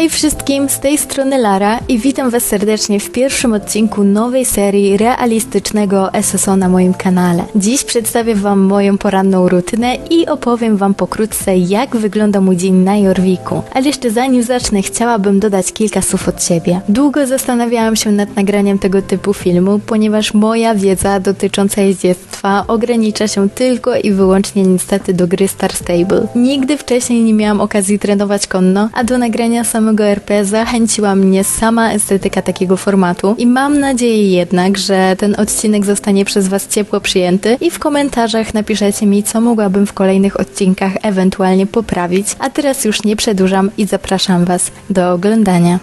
Hej wszystkim, z tej strony Lara i witam Was serdecznie w pierwszym odcinku nowej serii realistycznego SSO na moim kanale. Dziś przedstawię Wam moją poranną rutynę i opowiem Wam pokrótce, jak wygląda mój dzień na Jorwiku. Ale jeszcze zanim zacznę, chciałabym dodać kilka słów od siebie. Długo zastanawiałam się nad nagraniem tego typu filmu, ponieważ moja wiedza dotycząca jeździectwa ogranicza się tylko i wyłącznie niestety do gry Star Stable. Nigdy wcześniej nie miałam okazji trenować konno, a do nagrania samego RP zachęciła mnie sama estetyka takiego formatu i mam nadzieję jednak, że ten odcinek zostanie przez Was ciepło przyjęty i w komentarzach napiszecie mi, co mogłabym w kolejnych odcinkach ewentualnie poprawić, a teraz już nie przedłużam i zapraszam Was do oglądania.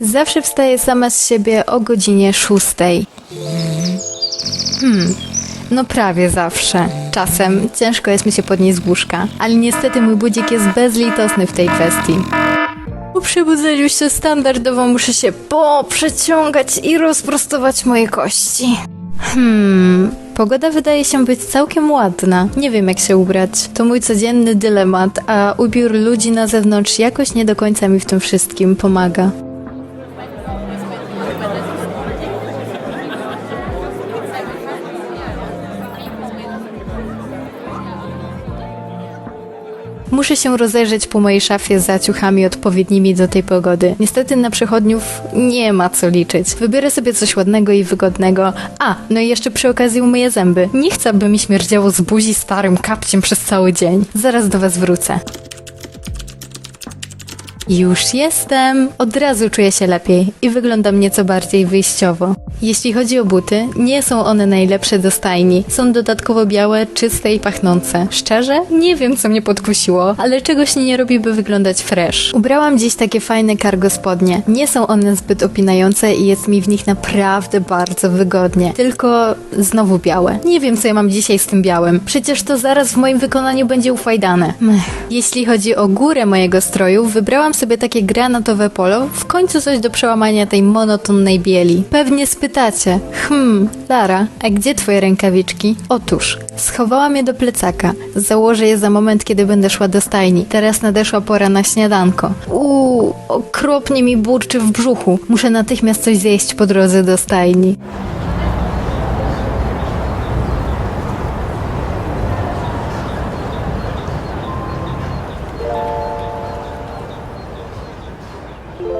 Zawsze wstaję sama z siebie o godzinie szóstej. Hmm, no prawie zawsze. Czasem ciężko jest mi się podnieść z łóżka, ale niestety mój budzik jest bezlitosny w tej kwestii. Po przebudzeniu się standardowo muszę się poprzeciągać i rozprostować moje kości. Hmm, pogoda wydaje się być całkiem ładna. Nie wiem jak się ubrać. To mój codzienny dylemat, a ubiór ludzi na zewnątrz jakoś nie do końca mi w tym wszystkim pomaga. Muszę się rozejrzeć po mojej szafie za ciuchami odpowiednimi do tej pogody. Niestety na przechodniów nie ma co liczyć. Wybiorę sobie coś ładnego i wygodnego. A, no i jeszcze przy okazji umyję zęby. Nie chcę, by mi śmierdziało z buzi starym kapciem przez cały dzień. Zaraz do was wrócę. Już jestem! Od razu czuję się lepiej i wyglądam nieco bardziej wyjściowo. Jeśli chodzi o buty, nie są one najlepsze do stajni. Są dodatkowo białe, czyste i pachnące. Szczerze? Nie wiem, co mnie podkusiło, ale czegoś nie robi, by wyglądać fresh. Ubrałam dziś takie fajne cargo spodnie. Nie są one zbyt opinające i jest mi w nich naprawdę bardzo wygodnie. Tylko znowu białe. Nie wiem, co ja mam dzisiaj z tym białym. Przecież to zaraz w moim wykonaniu będzie ufajdane. Jeśli chodzi o górę mojego stroju, wybrałam sobie takie granatowe polo. W końcu coś do przełamania tej monotonnej bieli. Pewnie spytacie, hmm, Lara, a gdzie twoje rękawiczki? Otóż, schowałam je do plecaka. Założę je za moment, kiedy będę szła do stajni. Teraz nadeszła pora na śniadanko. Uuu, okropnie mi burczy w brzuchu. Muszę natychmiast coś zjeść po drodze do stajni.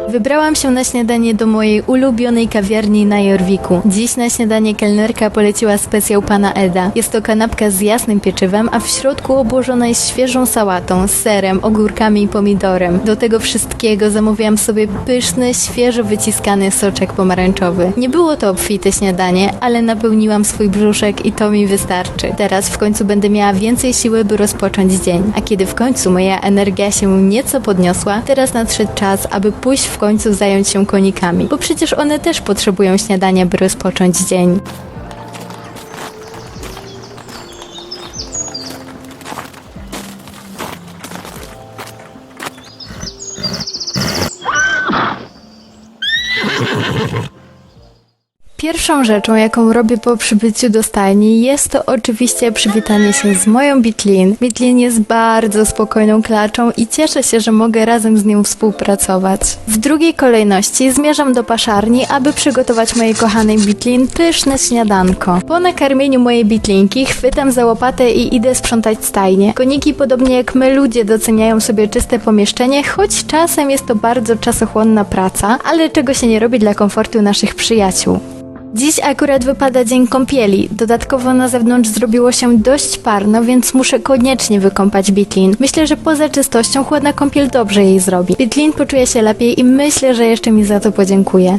Wybrałam się na śniadanie do mojej ulubionej kawiarni na Jorwiku. Dziś na śniadanie kelnerka poleciła specjał pana Eda. Jest to kanapka z jasnym pieczywem, a w środku obłożona jest świeżą sałatą, serem, ogórkami i pomidorem. Do tego wszystkiego zamówiłam sobie pyszny, świeżo wyciskany soczek pomarańczowy. Nie było to obfite śniadanie, ale napełniłam swój brzuszek i to mi wystarczy. Teraz w końcu będę miała więcej siły, by rozpocząć dzień. A kiedy w końcu moja energia się nieco podniosła, teraz nadszedł czas, aby pójść w końcu zająć się konikami, bo przecież one też potrzebują śniadania, by rozpocząć dzień. Pierwszą rzeczą, jaką robię po przybyciu do stajni, jest to oczywiście przywitanie się z moją Bitlin. Bitlin jest bardzo spokojną klaczą i cieszę się, że mogę razem z nią współpracować. W drugiej kolejności zmierzam do paszarni, aby przygotować mojej kochanej Bitlin pyszne śniadanko. Po nakarmieniu mojej Bitlinki chwytam za łopatę i idę sprzątać stajnię. Koniki, podobnie jak my ludzie, doceniają sobie czyste pomieszczenie, choć czasem jest to bardzo czasochłonna praca, ale czego się nie robi dla komfortu naszych przyjaciół. Dziś akurat wypada dzień kąpieli. Dodatkowo na zewnątrz zrobiło się dość parno, więc muszę koniecznie wykąpać Bitlin. Myślę, że poza czystością chłodna kąpiel dobrze jej zrobi. Bitlin poczuje się lepiej i myślę, że jeszcze mi za to podziękuje.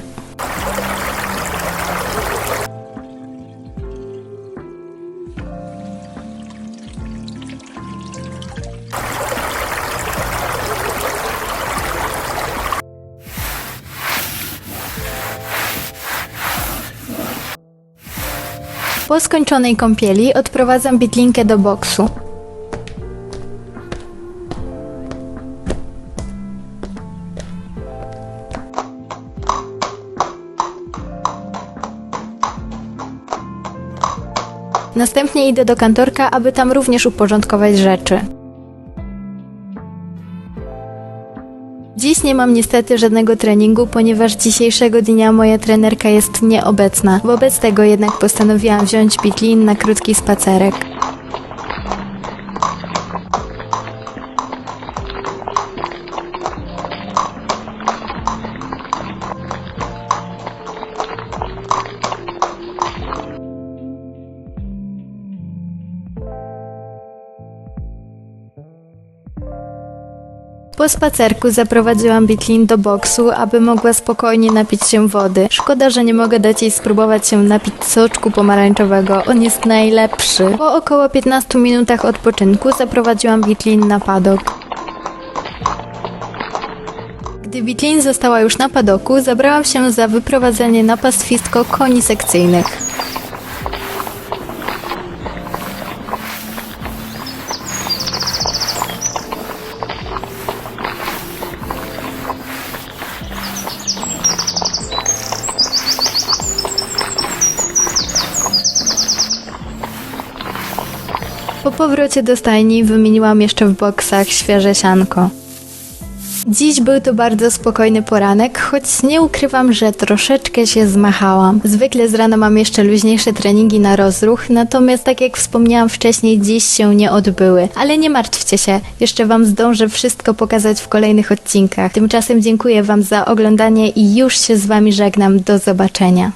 Po skończonej kąpieli odprowadzam Bitlinkę do boksu. Następnie idę do kantorka, aby tam również uporządkować rzeczy. Dziś nie mam niestety żadnego treningu, ponieważ dzisiejszego dnia moja trenerka jest nieobecna. Wobec tego jednak postanowiłam wziąć Bitlin na krótki spacerek. Po spacerku zaprowadziłam Bitlin do boksu, aby mogła spokojnie napić się wody. Szkoda, że nie mogę dać jej spróbować się napić soczku pomarańczowego. On jest najlepszy. Po około 15 minutach odpoczynku zaprowadziłam Bitlin na padok. Gdy Bitlin została już na padoku, zabrałam się za wyprowadzenie na pastwisko koni sekcyjnych. Po powrocie do stajni wymieniłam jeszcze w boksach świeże sianko. Dziś był to bardzo spokojny poranek, choć nie ukrywam, że troszeczkę się zmachałam. Zwykle z rana mam jeszcze luźniejsze treningi na rozruch, natomiast tak jak wspomniałam wcześniej, dziś się nie odbyły. Ale nie martwcie się, jeszcze Wam zdążę wszystko pokazać w kolejnych odcinkach. Tymczasem dziękuję Wam za oglądanie i już się z Wami żegnam. Do zobaczenia.